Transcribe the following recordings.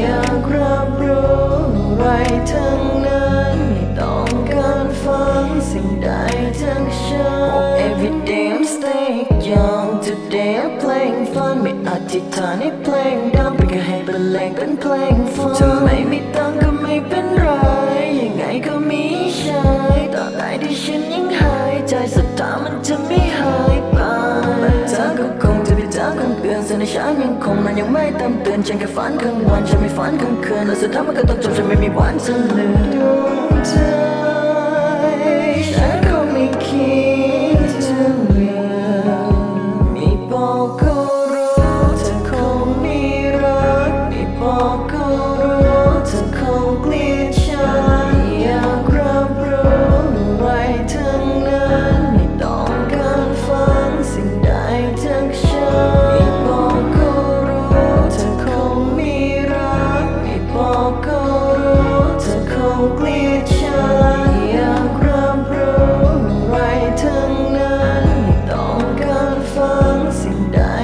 อยากรับรู้อะไรทั้ง Today I'm playing fun ไม่อธิษฐานให้เพลงดังไปก็ให้บรรเลงเป็นเพลงฟังทำไมไม่ตั้งก็ไม่เป็นไร ยังไงก็มีใช้ตราบใดที่ฉันยังหายใจศรัทธามันจะไม่หายไปเธอก็คงจะไปเจอคนอื่นส่วนในฉันยังคงมันยังไม่เต็มเตือนฉันแค่ฝันกลางวันฉันไม่ฝันกลางคืนและสุดท้ายมันก็ต้องจบฉันไม่มีวันจะลืมดวงใจ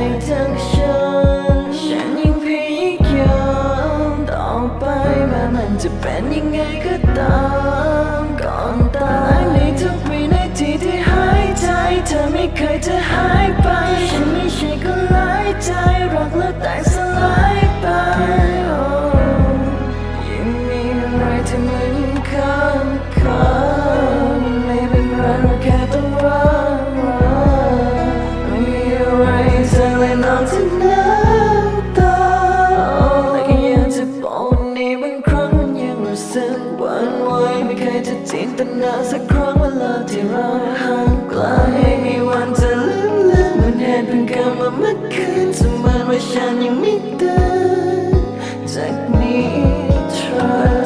ใดจากฉัน ฉันยังพยายามต่อไปแม้มันจะเป็นยังไงก็ตามก่อนตายในทุกวินาทีที่หายใจ เธอไม่เคยจะหา นตนาสักครั้งเวลาที่เราห่างไกลไม่มีวันจะลืมเลือนมันเหตุเพิ่งเกิดมาเมื่อคืนเสมือนว่าฉันยังไม่ตื่นจากนี้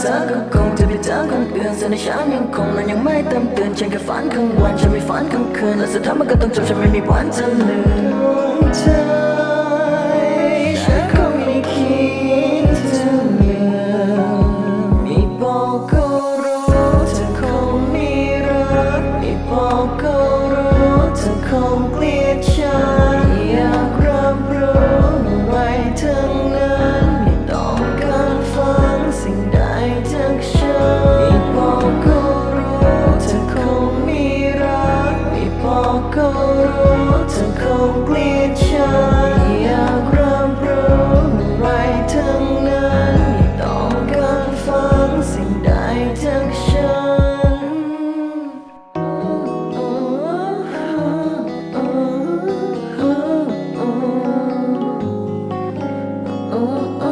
เธอก็คงจะไปเจอคนอื่นส่วนในฉันยังคงมันยังไม่เต็มเตือนฉันแค่ฝันกลางวันฉันไม่ฝันกลางคืนและสุดท้ายมันก็ต้องจบฉันไม่มีวันจะลืมดวง คงเกลียดฉันอยากรับรู้ว้ทั้งนั้นไม่ต้องการฟังสิ่งใดจากฉันไม่บอกก็รู้เธอคงมีรักไม่บอกก็รู้เธอคงเกลียดฉัน oh, oh. oh.